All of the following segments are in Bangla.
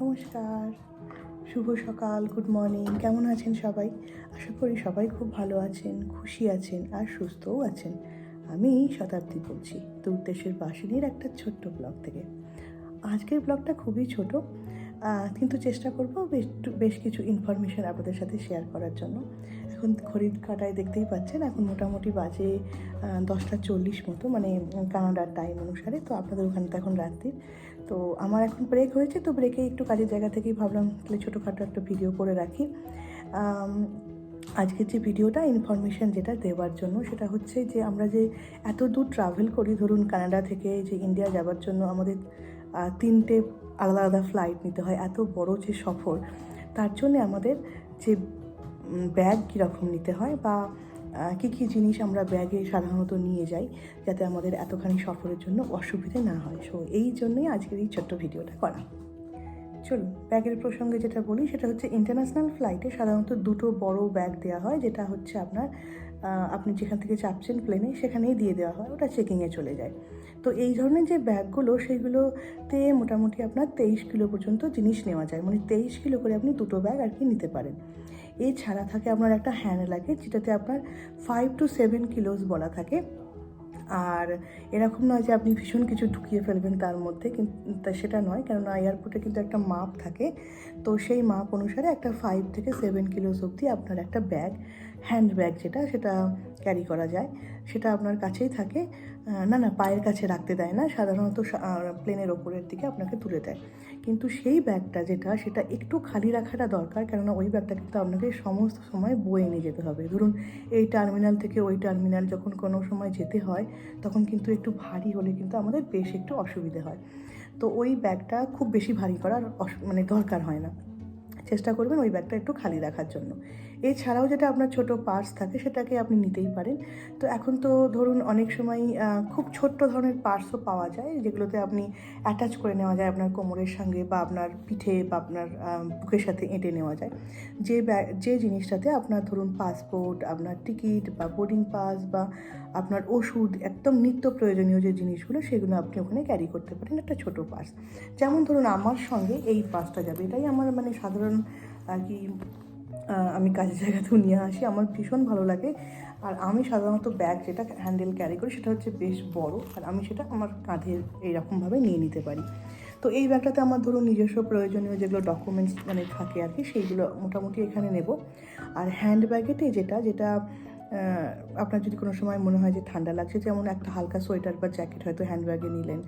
নমস্কার, শুভ সকাল গুড মর্নিং কেমন আছেন সবাই? আশা করি সবাই খুব ভালো আছেন, খুশি আছেন, আর সুস্থও আছেন। আমি শতাব্দী বলছি, তো উদ্দেশ্যের বাসিনীর একটা ছোট্ট ব্লগ থেকে। আজকের ব্লগটা খুবই ছোট কিন্তু চেষ্টা করব বেশ বেশ কিছু ইনফরমেশন আপনাদের সাথে শেয়ার করার জন্য। এখন ঘড়ির কাটায় দেখতেই পাচ্ছেন, এখন মোটামুটি বাজে দশটা চল্লিশ মতো মানে কানাডার টাইম অনুসারে, তো আপনাদের ওখানে তো এখন রাত্রির। তো আমার এখন ব্রেক হয়েছে, তো ব্রেকে একটু কাজের জায়গা থেকেই ভাবলাম তাহলে ছোটোখাটো একটা ভিডিও করে রাখি। আজকের যে ভিডিওটা ইনফরমেশন যেটা দেওয়ার জন্য, সেটা হচ্ছে যে আমরা যে এত দূর ট্রাভেল করি, ধরুন কানাডা থেকে যে ইন্ডিয়া যাওয়ার জন্য আমাদের তিনটে আলাদা আলাদা ফ্লাইট নিতে হয়, এত বড় যে সফর, তার জন্যে আমাদের যে ব্যাগ কীরকম নিতে হয় বা কী কী জিনিস আমরা ব্যাগে সাধারণত নিয়ে যাই যাতে আমাদের এতখানি সফরের জন্য অসুবিধে না হয়। সো এই জন্যই আজকের এই ছোট্ট ভিডিওটা করা। চলুন, ব্যাগের প্রসঙ্গে যেটা বলি, সেটা হচ্ছে ইন্টারন্যাশনাল ফ্লাইটে সাধারণত দুটো বড় ব্যাগ দেওয়া হয়, যেটা হচ্ছে আপনার আপনি যেখান থেকে চাপছেন প্লেনে সেখানেই দিয়ে দেওয়া হয়, ওটা চেকিংয়ে চলে যায়। তো এই ধরনের যে ব্যাগগুলো, সেগুলোতে মোটামুটি আপনার তেইশ কিলো পর্যন্ত জিনিস নেওয়া যায়। মানে তেইশ কিলো করে আপনি দুটো ব্যাগ আর কি নিতে পারেন। এছাড়া থাকে আপনার একটা হ্যান্ড লাগে যেটাতে আপনার ফাইভ টু সেভেন কিলোস বলা থাকে। আর এরকম নয় যে আপনি ভীষণ কিছু ঢুকিয়ে ফেলবেন তার মধ্যে কিন্তু সেটা নয়। কেননা এয়ারপোর্টে কিন্তু একটা মাপ থাকে। তো সেই মাপ অনুসারে একটা ফাইভ থেকে সেভেন কিলোস অবধি আপনার একটা ব্যাগ হ্যান্ড ব্যাগ যেটা, সেটা ক্যারি করা যায়। সেটা আপনার কাছেই থাকে। না না, পায়ের কাছে রাখতে দেয় না। সাধারণত প্লেনের ওপরের দিকে আপনাকে তুলে দেয়। কিন্তু সেই ব্যাগটা যেটা, সেটা একটু খালি রাখাটা দরকার, কেননা ওই ব্যাগটা কিন্তু আপনাকে সমস্ত সময় বয়ে নিয়ে যেতে হবে। ধরুন, এই টার্মিনাল থেকে ওই টার্মিনাল যখন কোনো সময় যেতে হয়, তখন কিন্তু একটু ভারী হলে কিন্তু আমাদের বেশ একটু অসুবিধে হয়। তো ওই ব্যাগটা খুব বেশি ভারী করার মানে দরকার হয় না। চেষ্টা করবেন ওই ব্যাগটা একটু খালি রাখার জন্য। এছাড়াও যেটা আপনার ছোট পার্স থাকে, সেটাকে আপনি নিতেই পারেন। তো এখন তো ধরুন অনেক সময় খুব ছোট্ট ধরনের পার্সও পাওয়া যায়, যেগুলোতে আপনি অ্যাটাচ করে নেওয়া যায় আপনার কোমরের সঙ্গে বা আপনার পিঠে বা আপনার বুকের সাথে এঁটে নেওয়া যায়। যে যে জিনিসটাতে আপনার ধরুন পাসপোর্ট আপনার টিকিট বা বোর্ডিং পাস বা আপনার ওষুধ, একদম নিত্য প্রয়োজনীয় যে জিনিসগুলো, সেগুলো আপনি ওখানে ক্যারি করতে পারেন একটা ছোট পার্স যেমন ধরুন আমার সঙ্গে এই পার্সটা যাবে। এটাই আমার মানে সাধারণ আর কি আমি কাজের জায়গাতেও নিয়ে আসি। আমার ভীষণ ভালো লাগে। আর আমি সাধারণত ব্যাগ যেটা হ্যান্ডেল ক্যারি করি, সেটা হচ্ছে বেশ বড়। আর আমি সেটা আমার কাঁধে এইরকমভাবে নিয়ে নিতে পারি। তো এই ব্যাগটাতে আমার ধরুন নিজস্ব প্রয়োজনীয় যেগুলো ডকুমেন্টস মানে থাকে আর কি, সেইগুলো মোটামুটি এখানে নেব। আর হ্যান্ড ব্যাগেতে যেটা যেটা আপনার যদি কোনো সময় মনে হয় যে ঠান্ডা লাগছে, যেমন একটা হালকা সোয়েটার বা জ্যাকেট হয়তো হ্যান্ড ব্যাগে নিলেন,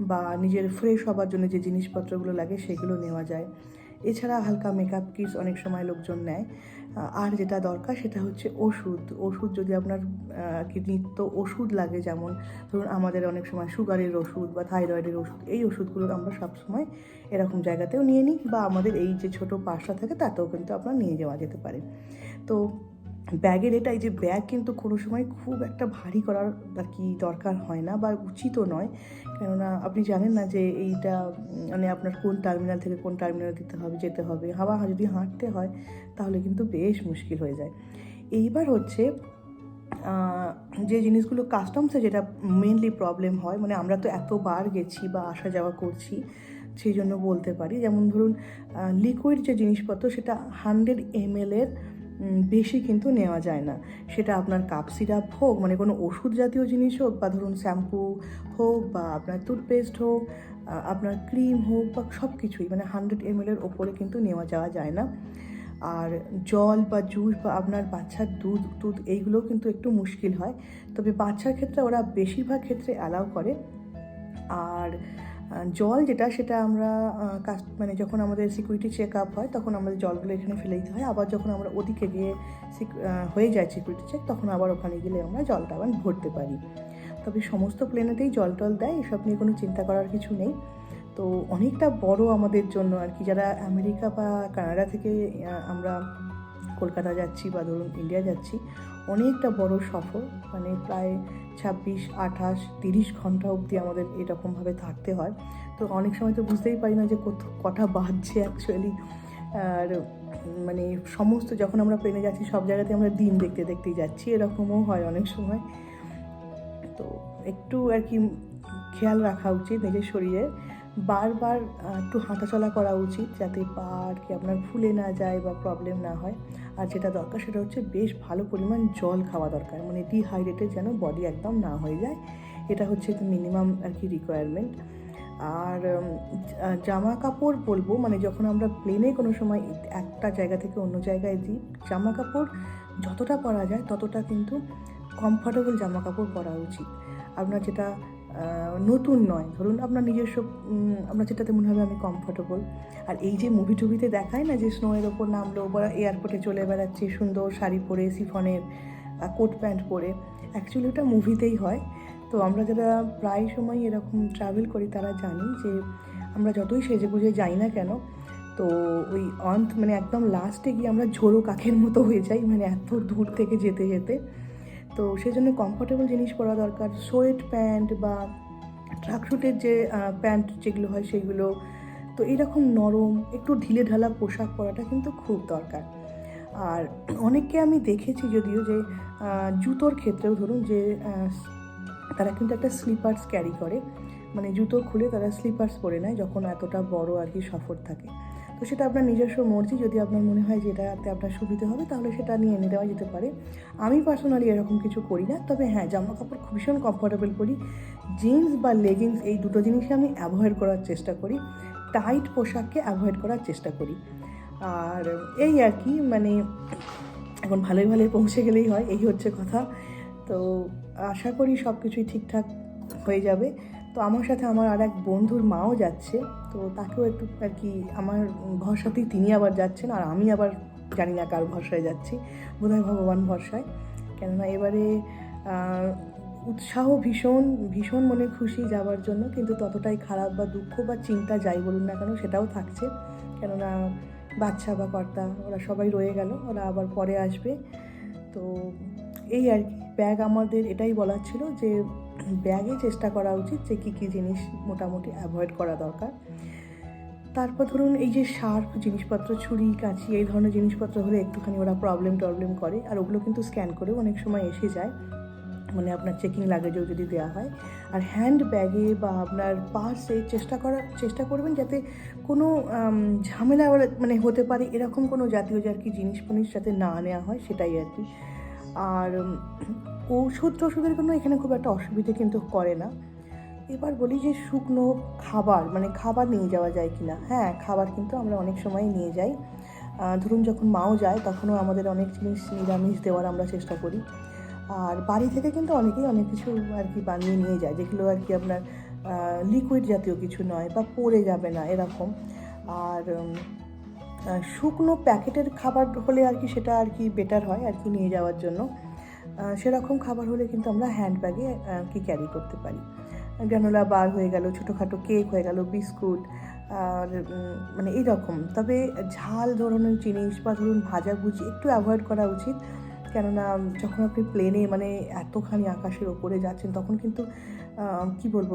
বা নিজের ফ্রেশ হবার জন্য যে জিনিসপত্রগুলো লাগে, সেগুলো নেওয়া যায়। এছাড়া হালকা মেকআপ কিটস অনেক সময় লোকজন নেয়। আর যেটা দরকার সেটা হচ্ছে ওষুধ। ওষুধ যদি আপনার নিত্য ওষুধ লাগে যেমন ধরুন আমাদের অনেক সময় সুগারের ওষুধ বা থাইরয়েডের ওষুধ, এই ওষুধগুলো আমরা সবসময় এরকম জায়গাতেও নিয়ে নিই বা আমাদের এই যে ছোট পাশটা থাকে তাতেও কিন্তু আপনার নিয়ে যাওয়া যেতে পারে। তো ব্যাগের এটাই যে ব্যাগ কিন্তু কোনো সময় খুব একটা ভারী করার আর কি দরকার হয় না বা উচিতও নয়। কেননা আপনি জানেন না যে এইটা মানে আপনার কোন টার্মিনাল থেকে কোন টার্মিনাল দিতে হবে, যেতে হবে। হাওয়া যদি হাঁটতে হয়, তাহলে কিন্তু বেশ মুশকিল হয়ে যায়। এইবার হচ্ছে যে জিনিসগুলো কাস্টমসে যেটা মেনলি প্রবলেম হয় মানে আমরা তো এতবার গেছি বা আসা যাওয়া করছি, সেই জন্য বলতে পারি। যেমন ধরুন লিকুইড যে জিনিসপত্র, সেটা হান্ড্রেড এম এর বেশি কিন্তু নেওয়া যায় না। সেটা আপনার কাপ সিরাপ হোক মানে কোনো ওষুধ জাতীয় জিনিস হোক, বা ধরুন শ্যাম্পু হোক, বা আপনার টুথপেস্ট হোক আপনার ক্রিম হোক, বা সব কিছুই মানে হান্ড্রেড এম ওপরে কিন্তু নেওয়া যাওয়া যায় না। আর জল বা জুস বা আপনার বাচ্চার দুধ দুধ এইগুলোও কিন্তু একটু মুশকিল হয়। তবে বাচ্চার ক্ষেত্রে ওরা বেশিরভাগ ক্ষেত্রে অ্যালাউ করে। আর জল যেটা সেটা আমরা আহ, কাস- মানে যখন আমাদের সিকিউরিটি চেক আপ হয় তখন আমাদের জলগুলো এখানে ফেলে দিতে হয়। আবার যখন আমরা ওদিকে গিয়ে হয়ে যায় সিকিউরিটি চেক তখন আবার ওখানে গেলে আমরা জলটা আবার ভরতে পারি। তবে সমস্ত প্লেনেতেই জল টল দেয় এসব নিয়ে কোনো চিন্তা করার কিছু নেই। তো অনেকটা বড় আমাদের জন্য আর কি যারা আমেরিকা বা কানাডা থেকে আমরা কলকাতা যাচ্ছি বা ধরুন ইন্ডিয়া যাচ্ছি অনেকটা বড় সফর মানে প্রায় ছাব্বিশ, আঠাশ, তিরিশ ঘণ্টা অবধি আমাদের এরকমভাবে থাকতে হয়। তো অনেক সময় তো বুঝতেই পারি না যে কটা বাজছে অ্যাকচুয়ালি আর মানে সমস্ত যখন আমরা প্লেনে যাচ্ছি, সব জায়গাতে আমরা দিন দেখতে, দেখতেই যাচ্ছি, এরকমও হয় অনেক সময়। তো একটু আর কি খেয়াল রাখা উচিত নিজের শরীরের বারবার একটু হাঁটাচলা করা উচিত যাতে পা আর কি আপনার ফুলে না যায় বা প্রবলেম না হয়। আর যেটা দরকার সেটা হচ্ছে বেশ ভালো পরিমাণ জল খাওয়া দরকার। মানে ডিহাইড্রেটেড যেন বডি একদম না হয়ে যায়। এটা হচ্ছে মিনিমাম আর কি রিকোয়ারমেন্ট আর জামা কাপড় বলব মানে যখন আমরা প্লেনে কোনো সময় একটা জায়গা থেকে অন্য জায়গায় দিই জামা কাপড় যতটা পরা যায় ততটা কিন্তু কমফর্টেবল জামা কাপড় পরা উচিত। আপনার যেটা নতুন নয়। ধরুন আপনার নিজস্ব আপনার যেটাতে মনে হবে আমি কমফর্টেবল আর এই যে মুভি টুভিতে দেখায় না যে স্নোয়ের ওপর নামলো বা এয়ারপোর্টে চলে বেড়াচ্ছে, সুন্দর শাড়ি পরে সিফনের কোট প্যান্ট পরে অ্যাকচুয়ালি ওটা মুভিতেই হয়। তো আমরা যারা প্রায় সময় এরকম ট্রাভেল করি, তারা জানি যে আমরা যতই সেজে গুজে যাই না কেন, তো ওই অন্ত মানে একদম লাস্টে গিয়ে আমরা ঝোড়ো কাকের মতো হয়ে যাই মানে এত দূর থেকে যেতে যেতে। তো সেই জন্য কমফোর্টেবল জিনিস পরা দরকার। সোয়েট প্যান্ট বা ট্রাকশুটের যে প্যান্ট যেগুলো হয় সেগুলো তো এরকম নরম, একটু ঢিলে ঢালা পোশাক পরাটা কিন্তু খুব দরকার। আর অনেককে আমি দেখেছি যদিও যে জুতোর ক্ষেত্রেও ধরুন যে তারা কিন্তু একটা স্লিপার্স ক্যারি করে। মানে জুতো খুলে তারা স্লিপার্স পরে নেয় যখন এতটা বড় আর কি সফর থাকে। তো সেটা আপনার নিজস্ব মর্জি, যদি আপনার মনে হয় যে এটাতে আপনার সুবিধা হবে, তাহলে সেটা নিয়ে এনে দেওয়া যেতে পারে। আমি পার্সোনালি এরকম কিছু করি না, তবে হ্যাঁ জামা কাপড় খুব ভীষণ কমফোর্টেবল করি জিন্স বা লেগিংস এই দুটো জিনিসই আমি অ্যাভয়েড করার চেষ্টা করি। টাইট পোশাককে অ্যাভয়েড করার চেষ্টা করি। আর এই আর কি মানে এখন ভালোই ভালোই পৌঁছে গেলেই হয়, এই হচ্ছে কথা। তো আশা করি সব কিছুই ঠিকঠাক হয়ে যাবে। তো আমার সাথে আমার আর এক বন্ধুর মাও যাচ্ছে, তো তাকেও একটু আর কি আমার ভরসাতেই তিনি আবার যাচ্ছেন আর আমি আবার জানি না কার ভরসায় যাচ্ছি, বোধহয় ভগবান ভরসায়। কেননা এবারে উৎসাহ ভীষণ ভীষণ মনে খুশি যাওয়ার জন্য, কিন্তু ততটাই খারাপ বা দুঃখ বা চিন্তা যাই বলুন না কেন সেটাও থাকছে। কেননা বাচ্চা বা কর্তা, ওরা সবাই রয়ে গেল, ওরা আবার পরে আসবে। তো এই আর কি, ব্যাগ আমাদের এটাই বলার ছিল যে ব্যাগে চেষ্টা করা উচিত যে কী কী জিনিস মোটামুটি অ্যাভয়েড করা দরকার। তারপর ধরুন এই যে শার্প জিনিসপত্র, ছুরি, কাঁচি এই ধরনের জিনিসপত্র হলে একটুখানি ওরা প্রবলেম টবলেম করে আর ওগুলো কিন্তু স্ক্যান করেও অনেক সময় এসে যায়। মানে আপনার চেকিং লাগেজেও যদি দেওয়া হয়। আর হ্যান্ড ব্যাগে বা আপনার পার্সে চেষ্টা করার চেষ্টা করবেন যাতে কোনো ঝামেলা মানে হতে পারে এরকম কোনো জাতীয় আর কি জিনিস ফিনিস যাতে না নেওয়া হয় সেটাই আর কি। আর ঔষধ টষুধের কোনো এখানে খুব একটা অসুবিধে কিন্তু করে না। এবার বলি যে শুকনো খাবার মানে খাবার নিয়ে যাওয়া যায় কি না হ্যাঁ খাবার কিন্তু আমরা অনেক সময় নিয়ে যাই। ধরুন যখন মাও যায়, তখনও আমাদের অনেক জিনিস নিরামিষ দেওয়ার আমরা চেষ্টা করি। আর বাড়ি থেকে কিন্তু অনেকেই অনেক কিছু আর কি বানিয়ে নিয়ে যায়, যেগুলো আর কি আপনার লিকুইড জাতীয় কিছু নয় বা পড়ে যাবে না এরকম। আর শুকনো প্যাকেটের খাবার হলে আর কি সেটা আর কি বেটার হয় আর কি নিয়ে যাওয়ার জন্য। সেরকম খাবার হলে কিন্তু আমরা হ্যান্ড ব্যাগে কি ক্যারি করতে পারি। গ্রানোলা বার হয়ে গেল, ছোটোখাটো কেক হয়ে গেল বিস্কুট আর মানে এইরকম তবে ঝাল ধরনের জিনিস বা ধরুন ভাজাভুজি একটু অ্যাভয়েড করা উচিত। কেননা যখন আপনি প্লেনে মানে এতখানি আকাশের ওপরে যাচ্ছেন, তখন কিন্তু কি বলব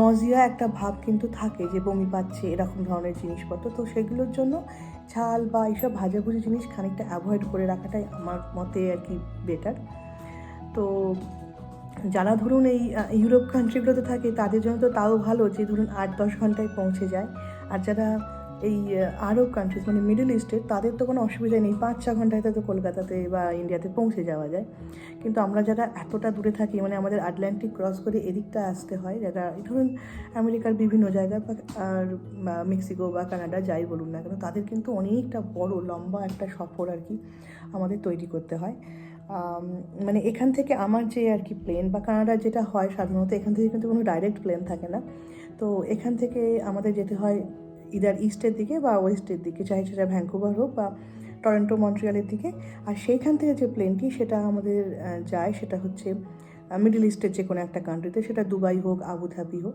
নজিয়া একটা ভাব কিন্তু থাকে যে বমি পাচ্ছে, এরকম ধরনের জিনিসপত্র। তো সেগুলোর জন্য ঝাল বা এইসব ভাজাভুজি জিনিস খানিকটা অ্যাভয়েড করে রাখাটাই আমার মতে আর কি বেটার তো যারা ধরুন এই ইউরোপ কান্ট্রিগুলোতে থাকে তাদের জন্য তো তাও ভালো যে ধরুন আট দশ ঘন্টায় পৌঁছে যায়। আর যারা এই আরব কান্ট্রিজ মানে মিডল ইস্টের তাদের তো কোনো অসুবিধা নেই। পাঁচ ছ ঘন্টায় তো কলকাতাতে বা ইন্ডিয়াতে পৌঁছে যাওয়া যায়। কিন্তু আমরা যারা এতটা দূরে থাকি মানে আমাদের আটলান্টিক ক্রস করে এদিকটা আসতে হয়, যারা ধরুন আমেরিকার বিভিন্ন জায়গা বা, আর মেক্সিকো বা কানাডা যাই বলুন না কেন, তাদের কিন্তু অনেকটা বড়, লম্বা একটা সফর আর কি আমাদের তৈরি করতে হয়। মানে এখান থেকে আমার যে আর কি প্লেন বা কানাডার যেটা হয় সাধারণত, এখান থেকে কিন্তু কোনো ডাইরেক্ট প্লেন থাকে না। তো এখান থেকে আমাদের যেতে হয় ইদার ইস্টের দিকে বা ওয়েস্টের দিকে, চাই সেটা ভ্যাঙ্কুভার হোক বা টরেন্টো মন্ট্রিয়ালের দিকে। আর সেইখান থেকে যে প্লেনটি সেটা আমাদের যায় সেটা হচ্ছে মিডল ইস্টের যে কোনো একটা কান্ট্রিতে সেটা দুবাই হোক আবুধাবি হোক।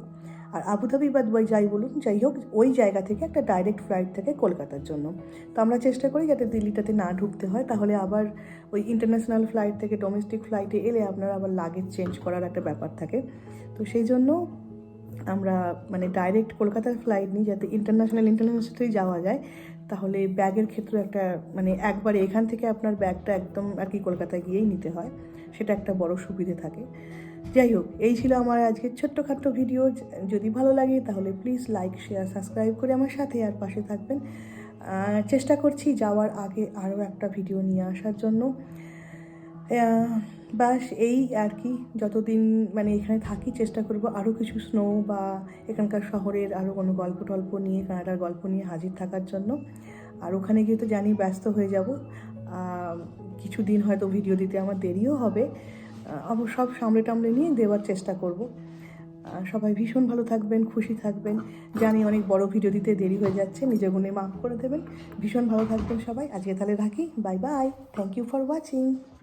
আর আবুধাবি বা দুবাই যাই বলুন, যাই হোক, ওই জায়গা থেকে একটা ডাইরেক্ট ফ্লাইট থাকে কলকাতার জন্য। তো আমরা চেষ্টা করি যাতে দিল্লিটাতে না ঢুকতে হয়, তাহলে আবার ওই ইন্টারন্যাশনাল ফ্লাইট থেকে ডোমেস্টিক ফ্লাইটে এলে আপনার আবার লাগেজ চেঞ্জ করার একটা ব্যাপার থাকে। তো সেই জন্য আমরা মানে ডাইরেক্ট কলকাতার ফ্লাইট নিই যাতে ইন্টারন্যাশনাল ইন্টারন্যাশনালি যাওয়া যায়। তাহলে ব্যাগের ক্ষেত্রে একটা মানে একবারে এখান থেকে আপনার ব্যাগটা একদম আর কি কলকাতায় গিয়েই নিতে হয়। সেটা একটা বড় সুবিধে থাকে। যাই হোক, এই ছিল আমার আজকের ছোট্টখাট্ট ভিডিও যদি ভালো লাগে তাহলে প্লিজ লাইক শেয়ার সাবস্ক্রাইব করে আমার সাথে আর পাশে থাকবেন। চেষ্টা করছি যাওয়ার আগে আরও একটা ভিডিও নিয়ে আসার জন্য। ব্যাস এই আর কি। যতদিন মানে এখানে থাকি চেষ্টা করব আরও কিছু স্নো বা এখানকার শহরের আরও কোনো গল্প টল্প নিয়ে, কানাডার গল্প নিয়ে হাজির থাকার জন্য। আর ওখানে গিয়ে তো জানি ব্যস্ত হয়ে যাব। কিছু দিন হয়তো ভিডিও দিতে আমার দেরিও হবে। অবশ্য সব সামলে টামলে নিয়ে দেওয়ার চেষ্টা করব। সবাই ভীষণ ভালো থাকবেন, খুশি থাকবেন। জানি অনেক বড় ভিডিও দিতে দেরি হয়ে যাচ্ছে, নিজের গুণে মাফ করে দেবেন। ভীষণ ভালো থাকবেন সবাই। আজকে তাহলে রাখি। Bye bye thank you for watching